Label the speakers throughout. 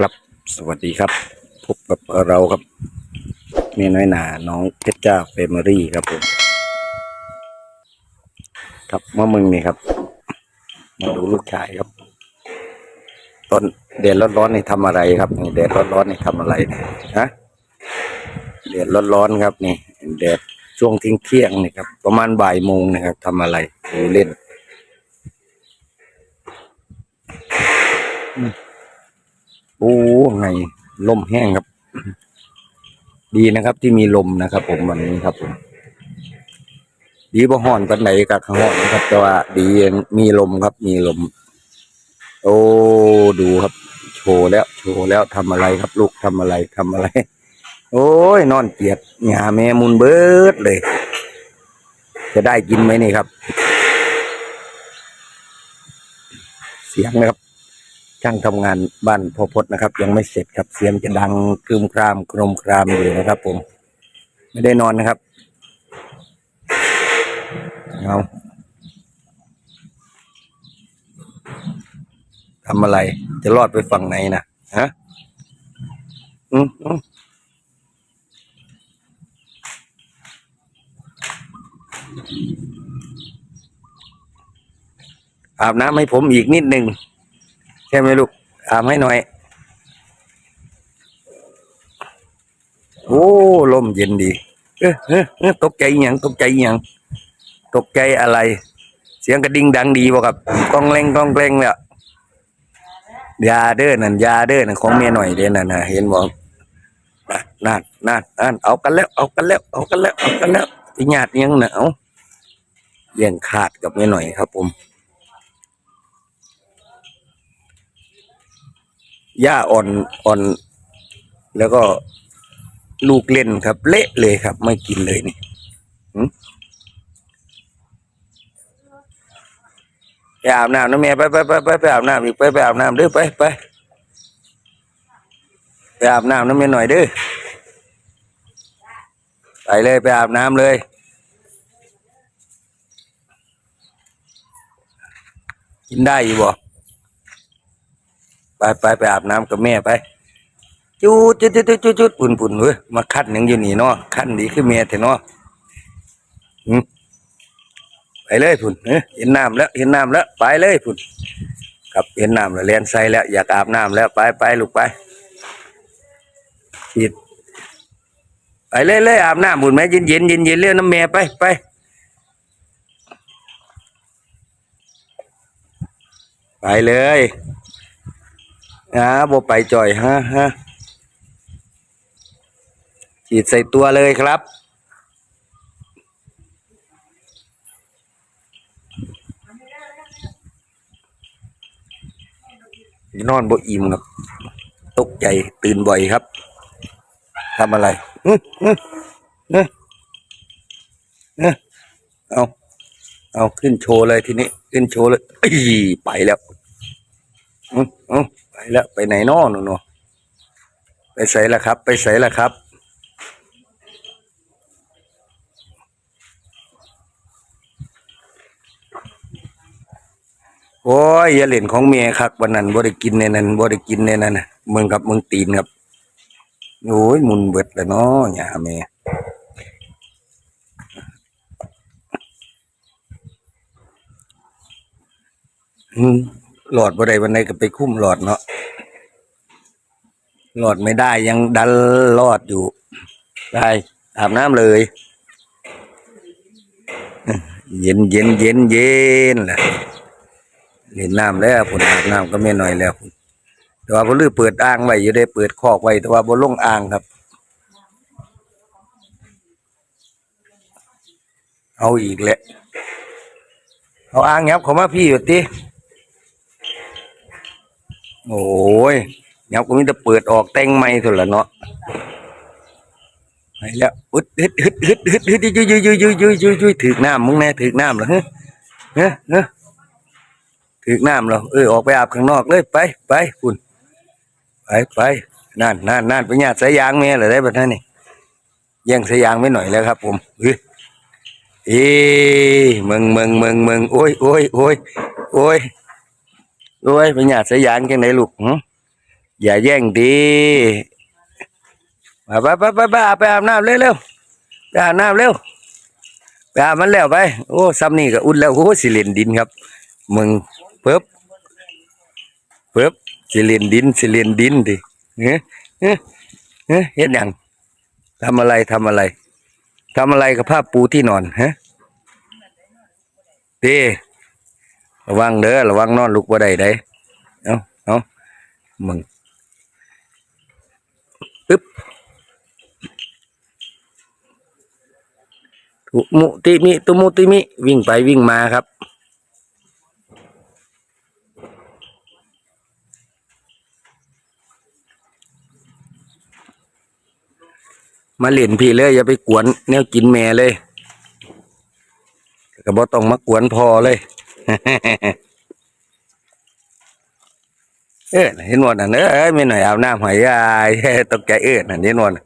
Speaker 1: ครับสวัสดีครับ พบกับเราครับเมียน้อยหนาน้องเพชรจ้าเฟมิลี่ครับผมครับเมื่อมึงนี่ครับ มาดูลูกชายครับ ตอนแดดร้อนๆนี่ทำอะไรครับนี่แดดร้อนๆนี่ทำอะไรเนี่ยฮะแดดร้อนๆครับนี่แดดช่วงทิ้งเที่ยงนี่ครับ ประมาณบ่ายโมงนะครับทำอะไรดูเล่น โอ้ไงลมแห้งครับ ดีนะครับ ที่มีลมนะครับ ผมวันนี้ครับผมดีบ่ฮ้อนปานไหนกับข้างฮ้อนนะครับ แต่ว่าดีมีลมครับ มีลม โอ้ดูครับ โชว์แล้ว โชว์แล้วทำอะไรครับ ลูกทำอะไรทำอะไร โอ้ย นอนเกียดหงาแม่มุนเบิดเลย จะได้กินไหมนี่ครับ เสียงนะครับ ช่างทำงานบ้านพ่อพจน์นะครับ ยังไม่เสร็จครับเสียงจะดังครึมครามโครมครามอยู่นะครับ ผม ไม่ได้นอนนะครับเอาทำอะไร จะรอดไปฝั่งไหนนะฮะอืมอืมอาบน้ำให้ผมอีกนิดหนึ่ง ช่ไหมลูกอาบให้หน่อย โอ้ลมเย็นดี เออเออเออตกใจอย่างตกใจอย่างตกใจอะไร เสียงกระดิ่งดังดีบ่ครับกองแรงกองแรงเนี่ยยาเด้อนั่นยาเด้อนั่นของเมียหน่อยเด้อนั่นนะเห็นบ่นั่นนั่นนั่นนั่นเอากันแล้ว เอากันแล้ว เอากันแล้วเอากันแล้วไอ้ญาติยังหน่ะเอาเลี้ยงขาดกับเมียหน่อยครับผม หญ้าอ่อนอ่อน แล้วก็ลูกเล่นครับ เละเลยครับ ไม่กินเลยนี่ไปอาบน้ำนะแม่ไปไปไปไปไปอาบน้ำอีกไปไปอาบน้ำเด้อไปไปไปอาบน้ำนะแม่หน่อยเด้อไปเลยไปอาบน้ำเลยกินได้อยู่บ่ ไปไปไปอาบน้ำกับแม่ไปจุดจุดจุดจุดจุดปุ่นปุ่นเว้ยมาคัดหนึ่งอยู่นี่เนาะคัดดีคือแม่เถอะเนาะอืมไปเลยพุ่นเอ้ยเห็นน้ำแล้ว เห็นน้ำแล้ว ไปเลยพุ่นครับเห็นน้ำแล้วเลียนใส่แล้ว อยากอาบน้ำแล้วไปไปลูกไปฉีดไปเลยเลยอาบน้ำบุญไหมเย็นเย็นเย็นเย็นเรื่องน้ำแม่ไปไปไปเลย อ่าบ่ไปจ่อยฮะฮะฉีดใส่ตัวเลยครับ นอนบ่อิ่มครับ ตกใจตื่นบ่อยครับทำอะไรอื้ออื้อเนื้อเอา เอาขึ้นโชว์เลยทีนี้ ขึ้นโชว์เลยไปแล้วอืมอืมไป แล้วไปไหนนอหนูหนูไปใส่ละครับ ไปใส่ละครับ โอ้ยอย่าเล่นของเมียครับวันนั้นบ่ได้กินในนั้นบ่ได้กินในนั้นน่ะมึงกับเมึงตีนครับโอ้ยมุนเบิดแล้วเนาะหย่าแม่อืม หลอดบ่ได้วันไหนก็ไปคุ้มหลอดเนาะหลอดไม่ได้ยังดันรอดอยู่ได้อาบน้ำเลย เย็นเย็นเย็นเย็นแหละเล่นน้ำแล้วผลอาบน้ำก็ไม่น้อยแล้วแต่ว่าผลือเปิดอ่างไว้อยู่ได้เปิดคอกไว้แต่ว่าบ่ลงอ่างครับ เอาอีกแหละเอาอ่างยับเขามาพี่อยู่ติ โอ้ยยับก็มีแต่เปิดออกแต่งไม่สุดละเนาะไปแล้วอึดฮึดฮึดฮึดฮึดฮึดยุยยุยยุยยุยยุยยุยยุยถึกน้ำมึงแน่ถึกน้ำเหรอเฮ้เฮ้เฮ้ถึกน้ำเหรอเออออกไปอาบข้างนอกเลยไปไปคุณไปไปนั่นนั่นนั่นไปญาติสายยางแม่เหรอได้แบบนั้นนี่แย่งสายยางไม่หน่อยแล้วครับ ผมเฮ้ยเอ้มึงมึงมึงมึงโอ้ยโอ้ยโอ้ยโอ้ย โอ้ยไปญาติสายยางจังไหนลูกอย่าแย่งดีไปไปไปไปไปอาบไปอาบน้ำเร็วเร็วไปอาบน้ำเร็วไปอาบมันแล้วไป โอ้ซ้ำนี่ก็อุ่นแล้วโอ้สิเลนดินครับ มึงเปิ๊บเปิ๊บสิเลนดินสิเลนดินดิเฮ้เฮ้เฮ้เฮ็ดยังทำอะไรทำอะไรทำอะไรกับผ้าปูที่นอนฮะเต้ ระวังเด้อระวังนอนลุกบ่ได้เด้เอาเอามึงปึ๊บตุมุติมิตุมุติมิวิ่งไปวิ่งมาครับมาเล่นพี่เลยอย่าไปกวนแนวกินแม่เลยก็บ่ต้องมากวนพอเลย เออเห็นหมดน่ะเนอะเอ้ยไม่หน่อยอาบน้ำหอยยายตกใจเออนั่นเห็นหมดน่ะ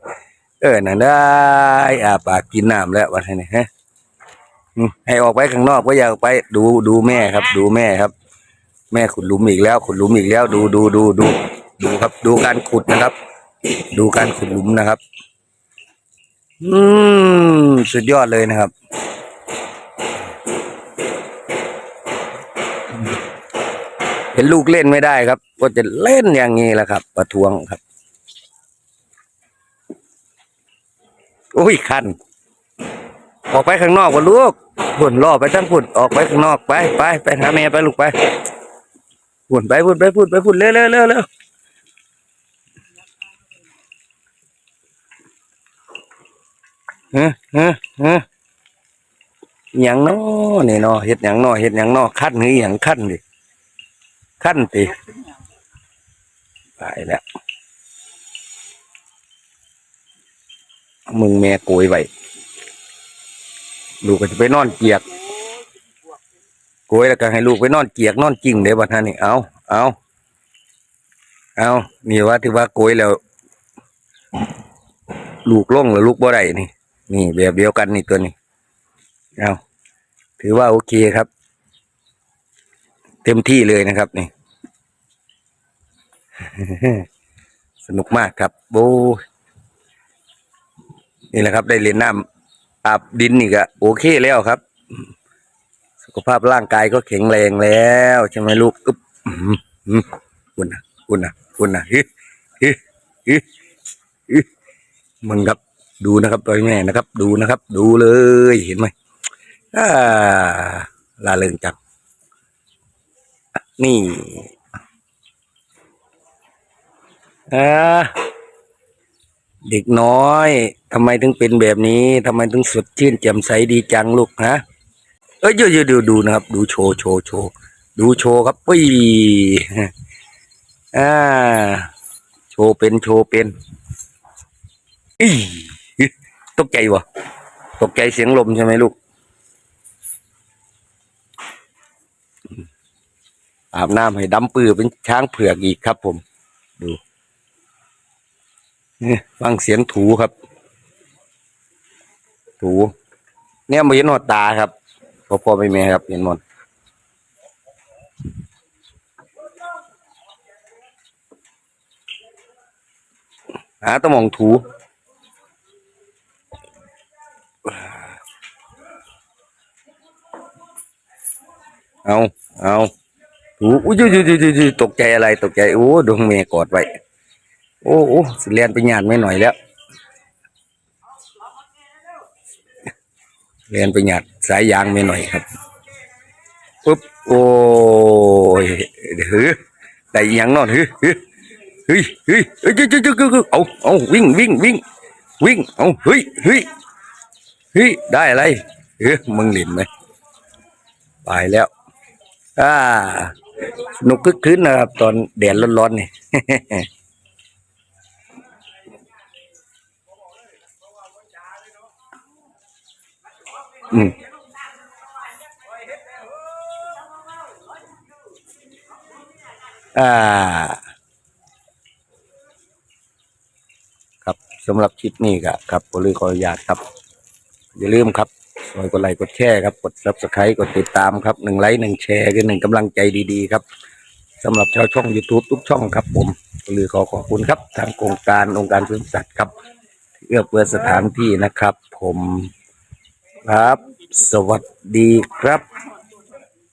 Speaker 1: เออนั่นได้อาปากกินน้ำแล้ววันนี้ฮะให้ออกไปข้างนอกก็อยากไปดูดูแม่ครับ ดูแม่ครับ แม่ขุดหลุมอีกแล้ว ขุดหลุมอีกแล้ว ดูดูดูดูดูครับ ดูการขุดนะครับ ดูการขุดหลุมนะครับ อืมสุดยอดเลยนะครับ เห็นลูกเล่นไม่ได้ครับ ก็จะเล่นอย่างนี้แหละครับ ประท้วงครับโอ้ยคัน ออกไปข้างนอกวะลูกพุ่นล่อไปทั้งพุ่นออกไปข้างนอกไปไปไปหาแม่ไปลูกไปพุ่นไปพุ่นไปพุ่นไปพุ่นเร็วเร็วเร็วเร็วเฮ้เฮ้เฮ้หยังนอนี่เนาะเฮ็ดยังนอเฮ็ดยังนอขั้นหรือยังขั้นดิ ขั้นติตายแล้วมึงแม่โกยไว้ลูกก็จะไปนอนเกียกโกยแล้วก็ให้ลูกไปนอนเกียกนอนกิ่งเดี๋ยวบัดนี้เอาเอาเอานี่ว่าถือว่าโกยแล้ว ลูกล่งหรือลูกบ่ได้นี่ นี่แบบเดียวกันนี่ตัวนี้เอาถือว่าโอเคครับ เต็มที่เลยนะครับนี่ สนุกมากครับโบนี่แหละครับ ได้เรียนน้ำอาบดินนี่ก็โอเคแล้วครับ สุขภาพร่างกายก็แข็งแรงแล้วใช่ไหมลูกอึ๊บอื้อหืออื้อคุณนะคุณนะคุณนะฮึฮึฮึฮึมึงครับดูนะครับตัวแม่นะครับ ดูนะครับ ดูเลยเห็นไหมอ่าลาเริงจัง นี่อ่าเด็กน้อยทำไมถึงเป็นแบบนี้ทำไมถึงสดชื่นแจ่มใสดีจังลูกฮะเอ้ยเดี๋ยวๆดูดูนะครับ ดูโชว์โชว์โชว์ดูโชว์ครับปุ้ยอ่าโชว์เป็นโชว์เป็นอีตกใจวะตกใจเสียงลมใช่ไหมลูก อาบน้ำให้ดำปือเป็นช้างเผือกอีกครับ ผม ดูนี่ฟังเสียงถูครับ ถู เนี่ยมาเห็นหอดตาครับพอพอไปแม่ครับเห็นหมดหาตะมองถูเอาเอา ถูอุ้ยยยยยตกใจอะไรตกใจ โอ้ดวงเมย์กอดไว้ โอ้โอ้เรียนไปงานไม่หน่อยแล้วเรียนไปหยัดสายยางไม่หน่อยครับปุ๊บโอ้ยหือได้ยังนอนหือหือเฮ้ยเฮ้ยเฮ้ยเฮ้ยเฮ้ยเฮ้ยเอาเอาวิ่งวิ่งวิ่งวิ่งเอาเฮ้ยเฮ้ยเฮ้ยได้อะไรเฮ้ยมึงหลินไหมไปแล้วอ่า สนุกคึกคืนนะครับ ตอนแดดร้อนๆนี่ อืมอ่า ครับสำหรับคลิปนี้ก็ครับผมเลยขออนุญาตครับ อย่าลืมครับ กดกดไลค์กดแชร์ครับ กดซับสไครต์กดติดตามครับหนึ่งไลค์หนึ่งแชร์คือหนึ่งกำลังใจดีๆครับสำหรับชาวช่อง YouTube ทุกช่องครับผมหรือขอขอบคุณครับทางโครงการองค์การพื้นสัตว์ครับเอื้อเฟื้อสถานที่นะครับ ผมครับ สวัสดีครับ